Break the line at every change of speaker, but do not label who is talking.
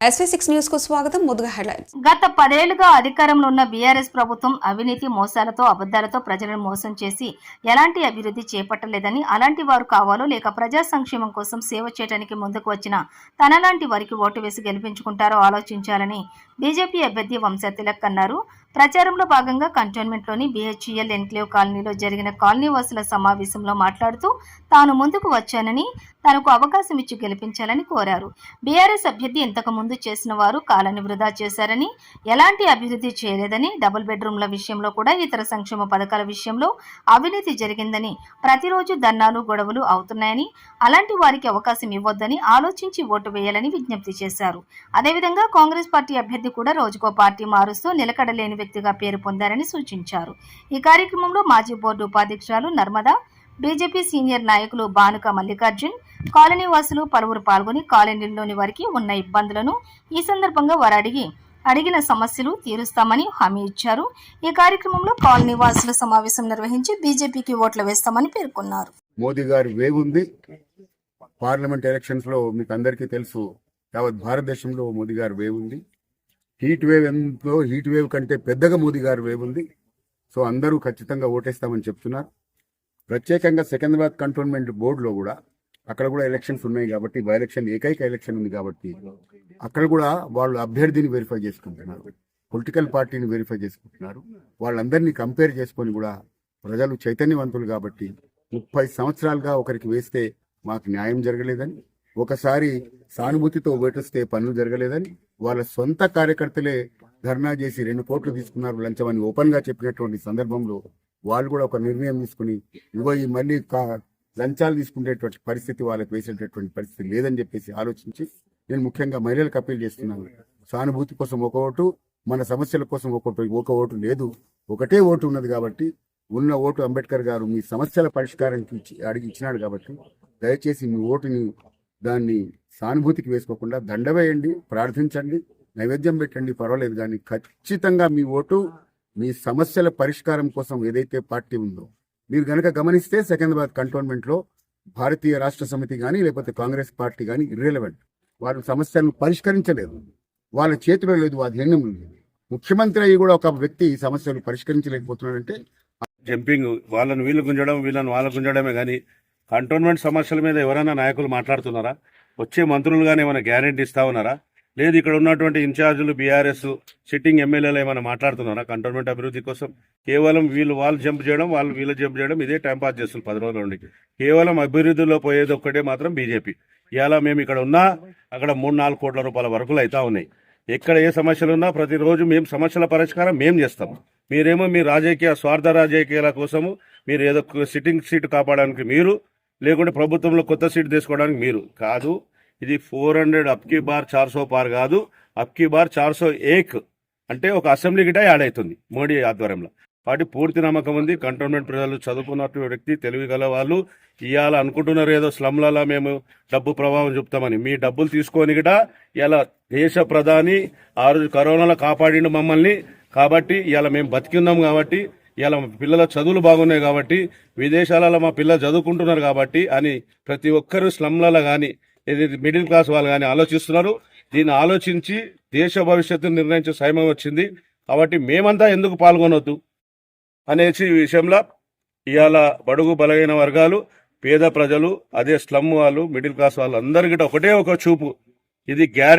న్యూస్కు స్వాగతం ముందుగా హెడ్లైన్స్
గత పదేళ్ళుగా అధికారంలో ఉన్న బీఆర్ఎస్ ప్రభుత్వం అవినీతి మోసాలతో అబద్దాలతో ప్రజలను మోసం చేసి ఎలాంటి అభివృద్ధి చేపట్టలేదని అలాంటి వారు కావాలో లేక ప్రజా సంక్షేమం కోసం సేవ చేయడానికి ముందుకు వచ్చిన తనలాంటి వారికి ఓటు వేసి గెలిపించుకుంటారో ఆలోచించాలని బీజేపీ అభ్యర్థి వంశ తిలక్ అన్నారు. ప్రచారంలో భాగంగా కంటోన్మెంట్లోని బీహెచ్ఈఎల్ ఎన్క్లేవ్ కాలనీలో జరిగిన కాలనీ వాసుల సమావేశంలో మాట్లాడుతూ తాను ముందుకు వచ్చానని తనకు అవకాశం ఇచ్చి గెలిపించాలని కోరారు. బీఆర్ఎస్ అభ్యర్థి ఇంతకు ముందు చేసిన వారు కాలాన్ని వృధా చేశారని ఎలాంటి అభివృద్ధి చేయలేదని డబుల్ బెడ్రూమ్ల విషయంలో కూడా ఇతర సంక్షేమ పథకాల విషయంలో అవినీతి జరిగిందని ప్రతిరోజు ధర్నాలు గొడవలు అవుతున్నాయని అలాంటి వారికి అవకాశం ఇవ్వొద్దని ఆలోచించి ఓటు వేయాలని విజ్ఞప్తి చేశారు. అదేవిధంగా కాంగ్రెస్ పార్టీ అభ్యర్థి కూడా రోజుకో పార్టీ మారుస్తూ నిలకడలేని వ్యక్తిగా పేరు పొందారని సూచించారు. ఈ కార్యక్రమంలో మాజీ బోర్డు ఉపాధ్యక్షురాలు నర్మదా బీజేపీ సీనియర్ నాయకులు బానుక మల్లికార్జున్ కాలనీ వాసులు పలువురు పాల్గొని కాలనీలోని వారికి ఉన్న ఇబ్బందులను ఈ సందర్భంగా వారు అడిగి అడిగిన సమస్యలు తీరుస్తామని హామీ ఇచ్చారు. ఈ కార్యక్రమంలో కాలనీ వాసుల సమావేశం నిర్వహించి బీజేపీకి ఓట్లు వేస్తామని పేర్కొన్నారు.
మోదీ గారి వేగుంది ఉంది. పార్లమెంట్ ఎలక్షన్స్లో మీకు అందరికీ తెలుసు యావత్ భారతదేశంలో మోదీ గారి వేగుంది ఉంది. హీట్ వేవ్ ఎంతో హీట్ వేవ్ కంటే పెద్దగా మోదీ గారి వేవ్ ఉంది. సో అందరూ ఖచ్చితంగా ఓటేస్తామని చెప్తున్నారు. ప్రత్యేకంగా సికింద్రాబాద్ కంటోన్మెంట్ బోర్డులో కూడా అక్కడ కూడా ఎలక్షన్స్ ఉన్నాయి కాబట్టి బై ఎలక్షన్ ఏకైక ఎలక్షన్ ఉంది కాబట్టి అక్కడ కూడా వాళ్ళు అభ్యర్థిని వెరిఫై చేసుకుంటున్నారు. పొలిటికల్ పార్టీని వెరిఫై చేసుకుంటున్నారు. వాళ్ళందరినీ కంపేర్ చేసుకొని కూడా ప్రజలు చైతన్యవంతులు కాబట్టి ముప్పై సంవత్సరాలుగా ఒకరికి వేస్తే మాకు న్యాయం జరగలేదని ఒకసారి సానుభూతితో ఓటేస్తే పనులు జరగలేదని వాళ్ళ సొంత కార్యకర్తలే ధర్నా చేసి రెండు కోట్లు తీసుకున్నారు లంచమని ఓపెన్గా చెప్పినటువంటి సందర్భంలో వాళ్ళు కూడా ఒక నిర్ణయం తీసుకుని ఇవ్వ మళ్ళీ కా- లంచాలు తీసుకునేటువంటి పరిస్థితి వాళ్ళకి వేసేటటువంటి పరిస్థితి లేదని చెప్పేసి ఆలోచించి నేను ముఖ్యంగా మహిళలకు అప్పీల్ చేస్తున్నాను. సానుభూతి కోసం ఒక ఓటు మన సమస్యల కోసం ఒకటి ఒక ఓటు లేదు. ఒకటే ఓటు ఉన్నది కాబట్టి ఉన్న ఓటు అంబేద్కర్ గారు మీ సమస్యల పరిష్కారానికి ఇచ్చి అడిగి ఇచ్చినాడు కాబట్టి దయచేసి మీ ఓటుని దాన్ని సానుభూతికి వేసుకోకుండా దండ వేయండి ప్రార్థించండి నైవేద్యం పెట్టండి పర్వాలేదు కానీ ఖచ్చితంగా మీ ఓటు మీ సమస్యల పరిష్కారం కోసం ఏదైతే పార్టీ ఉందో. మీరు గనక గమనిస్తే సికింద్రాబాద్ కంటోన్మెంట్లో భారతీయ రాష్ట్ర సమితి కానీ లేకపోతే కాంగ్రెస్ పార్టీ కానీ ఇర్రెలవెంట్ వారు సమస్యలను పరిష్కరించలేదు. వాళ్ళ చేతిలో లేదు అధీనం లేదు. ముఖ్యమంత్రి అయ్యి కూడా ఒక వ్యక్తి ఈ సమస్యలు పరిష్కరించలేకపోతున్నాడంటే
జంపింగ్ వాళ్ళని వీళ్ళు గుంజడం వీళ్ళని వాళ్ళ గుంజడమే కానీ కంటోన్మెంట్ సమస్యల మీద ఎవరైనా నాయకులు మాట్లాడుతున్నారా? వచ్చే మంత్రులు కానీ ఏమైనా గ్యారెంటీ ఇస్తా ఉన్నారా? లేదు ఇక్కడ ఉన్నటువంటి ఇన్ఛార్జీలు బీఆర్ఎస్ సిట్టింగ్ ఎమ్మెల్యేలు ఏమైనా మాట్లాడుతున్నారా కంటోన్మెంట్ అభివృద్ధి కోసం? కేవలం వీళ్ళు వాళ్ళు జంప్ చేయడం వాళ్ళు వీళ్ళు జంప్ చేయడం ఇదే టైం పాస్ చేస్తుంది పది రోజుల నుండి. కేవలం అభివృద్ధిలో పోయేది ఒక్కటే మాత్రం బీజేపీ. ఇవాళ మేము ఇక్కడ ఉన్నా అక్కడ మూడు నాలుగు కోట్ల రూపాయల వరకులు అవుతా ఉన్నాయి. ఎక్కడ ఏ సమస్యలు ఉన్నా ప్రతిరోజు మేము సమస్యల పరిష్కారం మేము చేస్తాం. మీరేమో మీ రాజకీయ స్వార్థ రాజకీయాల కోసము మీరు ఏదో సిట్టింగ్ సీటు కాపాడడానికి మీరు లేకుంటే ప్రభుత్వంలో కొత్త సీట్ తీసుకోవడానికి మీరు. కాదు ఇది ఫోర్ హండ్రెడ్ అప్కి బార్ చార్సో పార్ కాదు. అప్కి బార్ చార్సో ఏక్ అంటే ఒక అసెంబ్లీ గిట యాడ్ అవుతుంది మోడీ ఆధ్వర్యంలో. వాటి పూర్తి నమ్మకం ఉంది. కంటోన్మెంట్ ప్రజలు చదువుకున్నట్టు వ్యక్తి తెలివి గల వాళ్ళు ఇవాళ అనుకుంటున్నారు ఏదో స్లమ్లలో మేము డబ్బు ప్రభావం చూపుతామని. మీ డబ్బులు తీసుకొని గిట ఇలా దేశ ప్రధాని ఆ రోజు కరోనాలో కాపాడిండు మమ్మల్ని. కాబట్టి ఇలా మేము బతికిందాం కాబట్టి ఇవాళ మా పిల్లల చదువులు బాగున్నాయి కాబట్టి విదేశాలలో మా పిల్లలు చదువుకుంటున్నారు కాబట్టి అని ప్రతి ఒక్కరు స్లమ్లలో కానీ ఏదైతే మిడిల్ క్లాస్ వాళ్ళు కానీ ఆలోచిస్తున్నారు. దీన్ని ఆలోచించి దేశ భవిష్యత్తును నిర్ణయించే సమయం వచ్చింది. కాబట్టి మేమంతా ఎందుకు పాల్గొనవద్దు అనేసి ఈ విషయంలో ఇవాళ బడుగు బలహీన వర్గాలు పేద ప్రజలు అదే స్లమ్ వాళ్ళు మిడిల్ క్లాస్ వాళ్ళు అందరికీ ఒకటే ఒక చూపు. ఇది గ్యారెంటీ.